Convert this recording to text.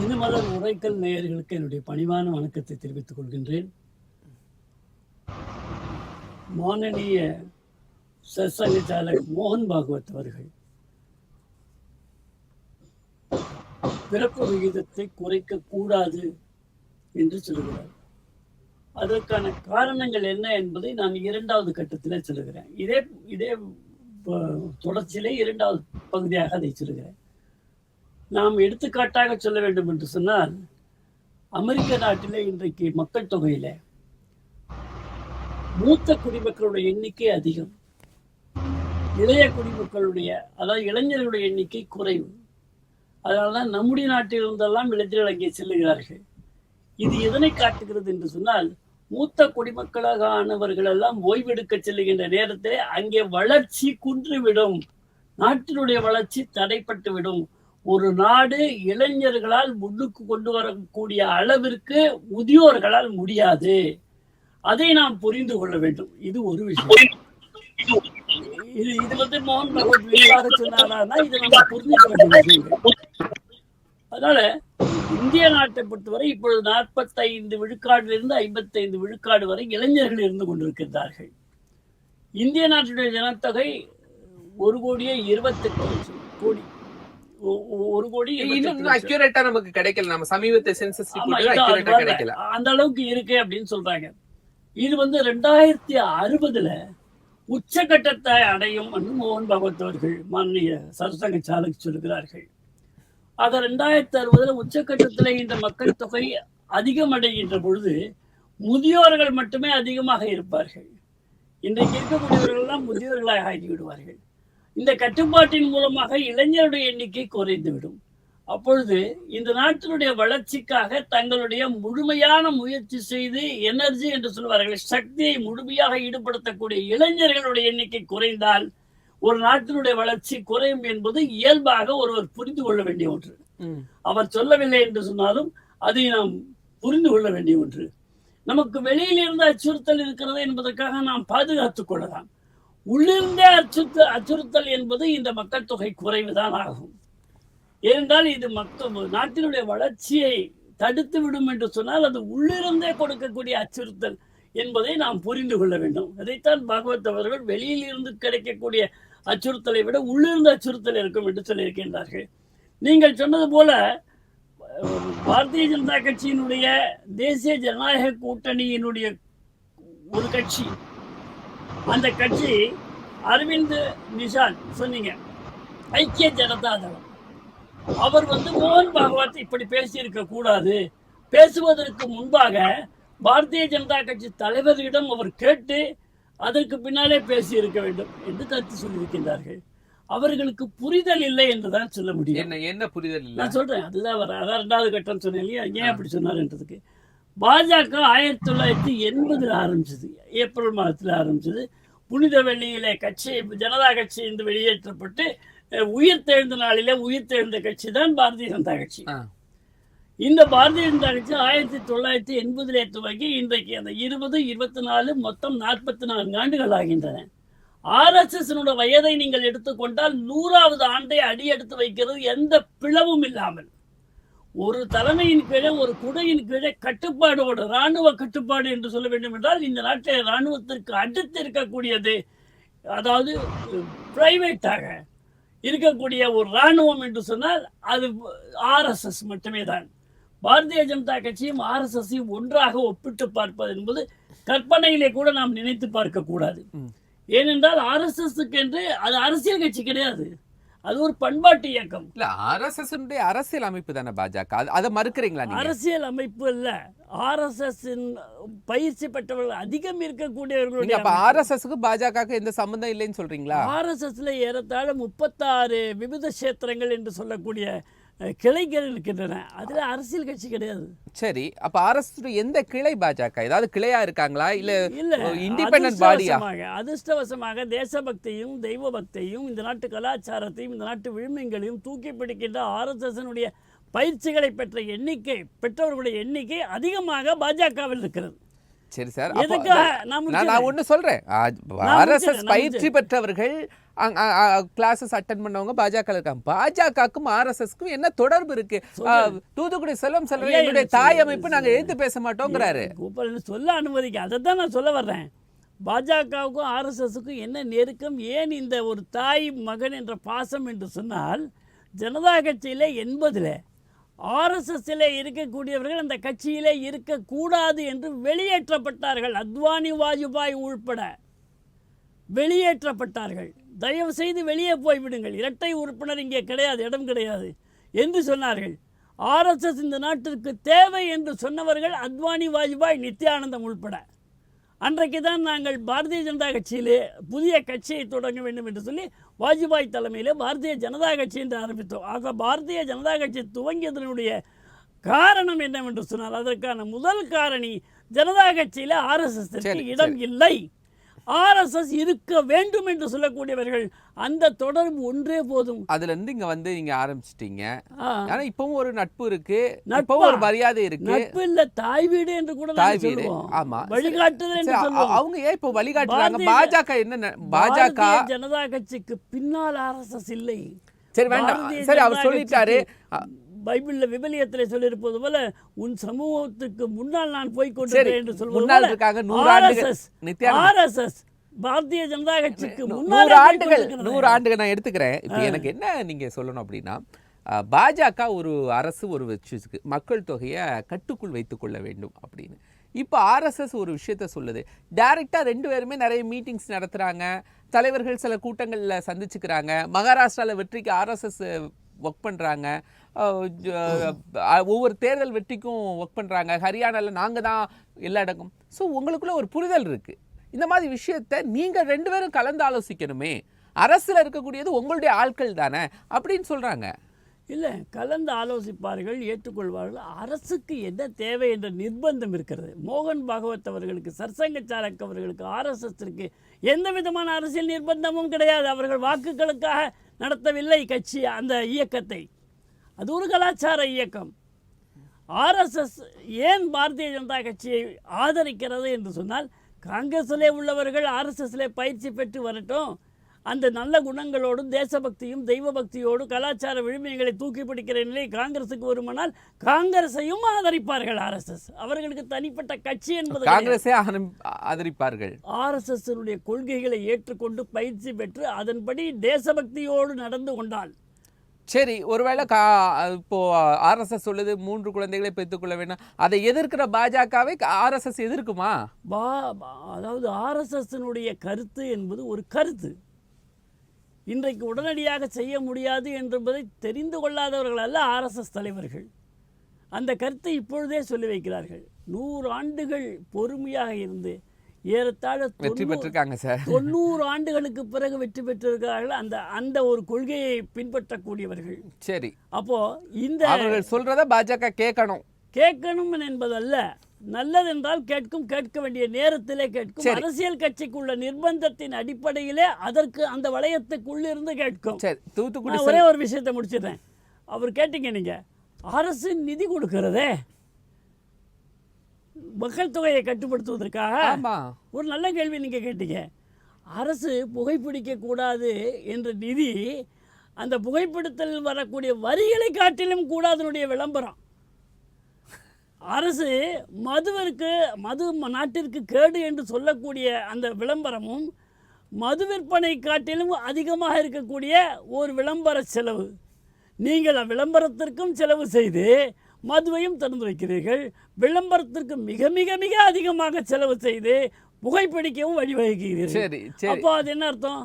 தினமலர் உரைக்கல் நேயர்களுக்கு என்னுடைய பணிவான வணக்கத்தை தெரிவித்துக் கொள்கின்றேன். மானனீய சத்சங்க மோகன் பாகவத் அவர்கள் பிறப்பு விகிதத்தை குறைக்க கூடாது என்று சொல்கிறார் அதற்கான காரணங்கள் என்ன என்பதை நான் இரண்டாவது கட்டத்தில் சொல்லுகிறேன். இதே இதே தொடர்ச்சியிலே இரண்டாவது பகுதியாக அதை சொல்லுகிறேன். நாம் எடுத்துக்காட்டாக சொல்ல வேண்டும் என்று சொன்னால் அமெரிக்க நாட்டிலே இன்றைக்கு மக்கள் தொகையில மூத்த குடிமக்களுடைய எண்ணிக்கை அதிகம். இளைய குடிமக்களுடைய அதாவது இளைஞர்களுடைய எண்ணிக்கை குறைவு. அதனால்தான் நம்முடைய நாட்டில் இருந்தெல்லாம் இளைஞர்கள் அங்கே செல்லுகிறார்கள். இது எதனை காட்டுகிறது என்று சொன்னால் மூத்த குடிமக்களாக ஆனவர்கள் எல்லாம் ஓய்வெடுக்க செல்லுகின்ற நேரத்தில் அங்கே வளர்ச்சி குன்றுவிடும். நாட்டினுடைய வளர்ச்சி தடைப்பட்டு விடும் ஒரு நாடு இளைஞர்களால் முன்னுக்கு கொண்டு வரக்கூடிய அளவிற்கு முதியோர்களால் முடியாது. அதை நாம் புரிந்து கொள்ள வேண்டும். இது ஒரு விஷயம். இது இது வந்து மோகன் பகவத் விரிவாக சொன்னாரா இதை நம்ம புரிந்து கொள்ள அதனால இந்திய நாட்டை பொறுத்தவரை இப்பொழுது நாற்பத்தைந்து விழுக்காடிலிருந்து ஐம்பத்தைந்து விழுக்காடு வரை இளைஞர்கள் இருந்து கொண்டிருக்கின்றார்கள். இந்திய நாட்டுடைய ஜனத்தொகை ஒரு கோடியே இருபத்தெட்டு லட்சம் கோடி. ஒரு கோடி இன்னும் 28 இன்னும் லட்சம். அக்யூரேட்டா நமக்கு கிடைக்கல. நம்ம சமீபத்தை சென்சஸ் அது கிடைக்கல. அந்த அளவுக்கு இருக்கு அப்படின்னு சொல்றாங்க. இது வந்து ரெண்டாயிரத்தி அறுபதுல உச்சகட்டத்தை அடையும் என்று மோகன் பகவத் அவர்கள் மாநில சரசங்க சாலக் சொல்கிறார்கள் ஆக ரெண்டாயிரத்தி அறுபதுல உச்சகட்டத்தில் இந்த மக்கள் தொகை அதிகம் அடைகின்ற பொழுது முதியோர்கள் மட்டுமே அதிகமாக இருப்பார்கள். இன்றைக்கு இருக்கக்கூடியவர்கள் எல்லாம் முதியோர்களாக ஆகிவிடுவார்கள். இந்த கட்டுப்பாட்டின் மூலமாக இளைஞருடைய எண்ணிக்கை குறைந்துவிடும். அப்பொழுது இந்த நாட்டினுடைய வளர்ச்சிக்காக தங்களுடைய முழுமையான முயற்சி செய்து எனர்ஜி என்று சொல்வார்கள் சக்தியை முழுமையாக ஈடுபடுத்தக்கூடிய இளைஞர்களுடைய எண்ணிக்கை குறைந்தால் ஒரு நாட்டினுடைய வளர்ச்சி குறையும் என்பது இயல்பாக ஒருவர் புரிந்து கொள்ள வேண்டிய ஒன்று. அவர் சொல்லவில்லை என்று சொன்னாலும் அதை நாம் புரிந்து கொள்ள வேண்டிய ஒன்று. நமக்கு வெளியில் இருந்து அச்சுறுத்தல் இருக்கிறது என்பதற்காக நாம் பாதுகாத்துக் கொள்ளலாம். உள்ளிருந்தே அச்சுறுத்த அச்சுறுத்தல் என்பது இந்த மக்கள் தொகை குறைவுதான் ஆகும். ஏனென்றால் இது மக்கள் நாட்டினுடைய வளர்ச்சியை தடுத்து விடும் என்று சொன்னால் அது உள்ளிருந்தே கொடுக்கக்கூடிய அச்சுறுத்தல் என்பதை நாம் புரிந்து கொள்ள வேண்டும். அதைத்தான் பாகவத் அவர்கள் வெளியில் இருந்து கிடைக்கக்கூடிய அச்சுறுத்தலை விட உள்ளிருந்து அச்சுறுத்தல் இருக்கும் என்று சொல்லியிருக்கின்றார்கள். நீங்கள் சொன்னது போல பாரதிய ஜனதா கட்சியினுடைய தேசிய ஜனநாயக கூட்டணியினுடைய ஒரு கட்சி அந்த கட்சி அரவிந்த் நிஷாந்த் சொன்னீங்க. ஐக்கிய ஜனதா தளம். அவர் வந்து மோகன் பாகவத் இப்படி பேசியிருக்க கூடாது. பேசுவதற்கு முன்பாக பாரதிய ஜனதா கட்சி தலைவரிடம் அவர் கேட்டு அதற்கு பின்னாலே பேசியிருக்க வேண்டும் என்று கருத்து சொல்லியிருக்கின்றார்கள். அவர்களுக்கு புரிதல் இல்லை என்றுதான் சொல்ல முடியும். என்ன என்ன புரிதல் இல்ல? நான் சொல்றேன் அதுதான் வர அதான் ரெண்டாவது கட்டம் சொன்னேன் இல்லையா? ஏன் அப்படி சொன்னாருன்றதுக்கு பாஜக ஆயிரத்தி தொள்ளாயிரத்தி எண்பதுல ஆரம்பிச்சது. ஏப்ரல் மாதத்துல ஆரம்பிச்சது. புனித வெள்ளியிலே கட்சி ஜனதா கட்சி இருந்து வெளியேற்றப்பட்டு உயிர் தெழுந்த நாளிலே உயிர் தெழுந்த கட்சி தான் பாரதிய ஜனதா கட்சி. இந்த பாரதிய ஜனதா கட்சி ஆயிரத்தி தொள்ளாயிரத்தி எண்பதிலே துவங்கி இன்றைக்கு அந்த இருபது இருபத்தி நாலு மொத்தம் நாற்பத்தி நான்கு ஆண்டுகள் ஆகின்றன. ஆர்எஸ்எஸ் வயதை நீங்கள் எடுத்துக்கொண்டால் நூறாவது ஆண்டை அடி எடுத்து வைக்கிறது எந்த பிளவும் இல்லாமல். ஒரு தலைமையின் கீழே ஒரு குடையின் கீழே கட்டுப்பாடோடு ராணுவ கட்டுப்பாடு என்று சொல்ல வேண்டும் என்றால் இந்த நாட்டில் ராணுவத்திற்கு அடுத்து இருக்கக்கூடியது அதாவது பிரைவேட்டாக இருக்கக்கூடிய ஒரு ராணுவம் என்று சொன்னால் அது ஆர்எஸ்எஸ் மட்டுமே தான். பாரதிய ஜனதா கட்சியும் ஆர்எஸ்எஸ்ஸையும் ஒன்றாக ஒப்பிட்டு பார்ப்பது என்பது கற்பனையிலே கூட நாம் நினைத்து பார்க்க கூடாது. ம். ஏனென்றால் ஆர்எஸ்எஸ்க்கு என்று அது அரசியல் கட்சி கிடையாது. அது ஒரு பண்பாட்டு இயக்கம். இல்ல ஆர்எஸ்எஸ் அரசியல் அமைப்பு தானே பாஜக? அது- மறுக்கிறீங்களா அரசியல் அமைப்பு அல்ல ஆர்எஸ்எஸ் பயிற்சி பெற்றவர்கள் அதிகம் இருக்கக்கூடியவர்களுடைய அப்ப ஆர்எஸ்எஸ்க்கு பாஜகவுக்கு எந்த சம்பந்தம் இல்லைன்னு சொல்றீங்களா? ஆர்எஸ்எஸ்ல ஏறத்தாழ முப்பத்தாறு விவித கஷேத்திரங்கள் என்று சொல்லக்கூடிய கிளைகள் இருக்கின்றன. அதுல அரசியல் கட்சி கிடையாது. சரி அப்ப ஆர்எஸ் எந்த கிளை பாஜக? ஏதாவது கிளையா இருக்காங்களா? இல்ல இல்ல இண்டிபெண்டன்ட் பாடியா அதிர்ஷ்டவசமாக தேசபக்தியும் தெய்வ பக்தியும் இந்த நாட்டு கலாச்சாரத்தையும் இந்த நாட்டு விழுமியங்களையும் தூக்கி பிடிக்கின்ற ஆர்எஸ்எஸ்னுடைய பயிற்சிகளை பெற்ற எண்ணிக்கை பெற்றவர்களுடைய எண்ணிக்கை அதிகமாக பாஜகவில் இருக்கிறது. சரி சார் நான் சொல்றேன். நான் ஆர்எஸ்எஸ் பயிற்சி பெற்றவர்கள் கிளாஸஸ் அட்டன் பண்ணவங்க பாஜக இருக்காங்க. பாஜகக்கும் ஆர்எஸ்எஸ்க்கும் என்ன தொடர்பு இருக்கு? தூத்துக்குடி செல்வம் செல்வம் என்னுடைய தாய் அமைப்பு நாங்க எழுத்து பேச மாட்டோங்கிறாரு. சொல்ல அனுமதிக்க? அதை தான் நான் சொல்ல வர்றேன். பாஜகவுக்கும் ஆர்எஸ்எஸ்க்கும் என்ன நெருக்கம்? ஏன் இந்த ஒரு தாய் மகன் என்ற பாசம் என்று சொன்னால் ஜனதா கட்சியில் எண்பதில் ஆர்எஸ்எஸ்ஸில் இருக்கக்கூடியவர்கள் அந்த கட்சியிலே இருக்கக்கூடாது என்று வெளியேற்றப்பட்டார்கள். அத்வானி வாஜ்பாய் உள்பட வெளியேற்றப்பட்டார்கள். தயவு செய்து வெளியே போய்விடுங்கள் இரட்டை உறுப்பினர் இங்கே கிடையாது இடம் கிடையாது என்று சொன்னார்கள். ஆர்எஸ்எஸ் இந்த நாட்டிற்கு தேவை என்று சொன்னவர்கள் அத்வானி வாஜ்பாய் நித்யானந்தம் உள்பட. அன்றைக்கு தான் நாங்கள் பாரதிய ஜனதா கட்சியிலே புதிய கட்சியை தொடங்க வேண்டும் என்று சொல்லி வாஜ்பாய் தலைமையிலே பாரதிய ஜனதா கட்சி என்று ஆரம்பித்தோம். ஆக பாரதிய ஜனதா கட்சி துவங்கியதனுடைய காரணம் என்னவென்று சொன்னால் அதற்கான முதல் காரணி ஜனதா கட்சியில் ஆர்எஸ்எஸ் இடம் இல்லை. ஆர்எஸ்எஸ் இருக்க வேண்டும் என்று சொல்லக்கூடியவர்கள் அந்த தொடர்பு ஒன்றே போதும். அதுல இருந்து இங்க வந்து நீங்க ஆரம்பிச்சிட்டீங்க. ஆனா இப்பவும் ஒரு நட்பு இருக்கு. நட்பா? இப்பவும் ஒரு மரியாதை இருக்கு. நட்பு இல்ல தாய் வீடு என்று கூட தாய் வீடு. ஆமா. வழிகாட்டுதல் என்று சொல்லுவோம். அவங்க ஏன் இப்போ வழிகாட்டுறாங்க? பாஜக என்ன பாஜக ஜனதா கட்சிக்கு பின்னால் ஆர்எஸ்எஸ் இல்லை. சரி வேண்டாம். சரி அவர் சொல்லிட்டாரு. பைபிள்ல விபலியத்தில் சொல்லியிருப்பது போல உன் சமூகத்துக்கு முன்னால் நான் போய் கொண்டிருக்கிறேன் என்று சொல்வது முன்னாள் ஆர்எஸ்எஸ் பாரதிய ஜனதா கட்சிக்கு நூறு ஆண்டுகள். நூறு ஆண்டுகள் நான் எடுத்துக்கிறேன். இப்போ எனக்கு என்ன நீங்க சொல்லணும் அப்படின்னா பாஜக ஒரு அரசு ஒரு வச்சுருக்கு மக்கள் தொகையை கட்டுக்குள் வைத்துக் கொள்ள வேண்டும் அப்படின்னு. இப்போ ஆர்எஸ்எஸ் ஒரு விஷயத்த சொல்லுது. டைரெக்டாக ரெண்டு பேருமே நிறைய மீட்டிங்ஸ் நடத்துகிறாங்க தலைவர்கள் சில கூட்டங்களில் சந்திச்சுக்கிறாங்க. மகாராஷ்டிராவில் வெற்றிக்கு ஆர்எஸ்எஸ் ஒர்க் பண்ணுறாங்க ஒவ்வொரு தேர்தல் வெற்றிக்கும் ஒர்க் பண்ணுறாங்க ஹரியானாவில் நாங்கள் தான் எல்லா இடக்கும். ஸோ உங்களுக்குள்ள ஒரு புரிதல் இருக்குது இந்த மாதிரி விஷயத்த நீங்கள் ரெண்டு பேரும் கலந்து ஆலோசிக்கணுமே. அரசில் இருக்கக்கூடியது உங்களுடைய ஆட்கள் தானே அப்படின்னு சொல்கிறாங்க இல்லை கலந்து ஆலோசிப்பார்கள் ஏற்றுக்கொள்வார்கள். அரசுக்கு என்ன தேவை என்ற நிர்பந்தம் இருக்கிறது. மோகன் பாகவத் அவர்களுக்கு சர்சங்க சாரக் அவர்களுக்கு ஆர்எஸ்எஸ்க்கு எந்த விதமான அரசியல் நிர்பந்தமும் கிடையாது. அவர்கள் வாக்குகளுக்காக நடத்தவில்லை கட்சி அந்த இயக்கத்தை. அது ஒரு கலாச்சார இயக்கம். ஆர்எஸ்எஸ் ஏன் பாரதிய ஜனதா கட்சியை ஆதரிக்கிறது என்று சொன்னால் காங்கிரஸிலே உள்ளவர்கள் ஆர்எஸ்எஸ்ல பயிற்சி பெற்று வரட்டும் அந்த நல்ல குணங்களோடும் தேசபக்தியும் தெய்வ பக்தியோடு கலாச்சார விழுமியங்களை தூக்கி பிடிக்கிற நிலை காங்கிரஸுக்கு வருமானால் காங்கிரஸையும் ஆதரிப்பார்கள் ஆர்எஸ்எஸ் அவர்களுக்கு தனிப்பட்ட கட்சி என்பது. காங்கிரஸே ஆதரிப்பார்கள். ஆர்எஸ்எஸ்னுடைய கொள்கைகளை ஏற்றுக்கொண்டு பயிற்சி பெற்று அதன்படி தேசபக்தியோடு நடந்து கொண்டால் சரி ஒருவேளை கா இப்போ ஆர்எஸ்எஸ் சொல்லுது மூன்று குழந்தைகளை பெற்றுக்கொள்ள வேண்டாம் அதை எதிர்க்கிற பாஜகவை ஆர்எஸ்எஸ் எதிர்க்குமா? பா- அதாவது ஆர்எஸ்எஸ்னுடைய கருத்து என்பது ஒரு கருத்து. இன்றைக்கு உடனடியாக செய்ய முடியாது என்பதை தெரிந்து கொள்ளாதவர்கள் அல்ல ஆர்எஸ்எஸ் தலைவர்கள். அந்த கருத்தை இப்பொழுதே சொல்லி வைக்கிறார்கள். நூறு ஆண்டுகள் பொறுமையாக இருந்து ஏறத்தாழ வெற்றி பெற்றிருக்காங்க சார். தொண்ணூறு ஆண்டுகளுக்கு பிறகு வெற்றி பெற்றிருக்கிறார்கள். அந்த அந்த ஒரு கொள்கையை பின்பற்றக்கூடியவர்கள். சரி. அப்போ இந்த அவர்கள் சொல்றத பாஜக கேட்கணும். கேட்கணும் என்பதல்ல. நல்லதென்றால் கேட்கும் கேட்க வேண்டிய நேரத்திலே கேட்கும். அரசியல் கட்சிக்குள்ள நிர்பந்தத்தின் அடிப்படையிலே அதற்கு அந்த வளையத்துக்குள்ளிருந்து கேட்கும். சரி தூத்துக்குடி ஒரே ஒரு விஷயத்தை முடிச்சிடுறேன். அவர் கேட்டீங்க நீங்க அரசு நிதி கொடுக்கிறதே மக்கள் தொகையை கட்டுப்படுத்துவதற்காக? ஒரு நல்ல கேள்வி நீங்கள் கேட்டீங்க. அரசு புகைப்பிடிக்க கூடாது என்ற நிதி அந்த புகைப்பிடித்தலில் வரக்கூடிய வரிகளை காட்டிலும் கூட அதனுடைய விளம்பரம். அரசு மதுவிற்கு மது நாட்டிற்கு கேடு என்று சொல்லக்கூடிய அந்த விளம்பரமும் மது விற்பனை காட்டிலும் அதிகமாக இருக்கக்கூடிய ஒரு விளம்பர செலவு. நீங்கள் விளம்பரத்திற்கும் செலவு செய்து மதுவையும் திறந்து வைக்கிறீர்கள். விளம்பரத்திற்கு மிக மிக மிக அதிகமாக செலவு செய்து புகைப்பிடிக்கவும் வழிவகுக்கிறீர்கள். அப்போ அது என்ன அர்த்தம்?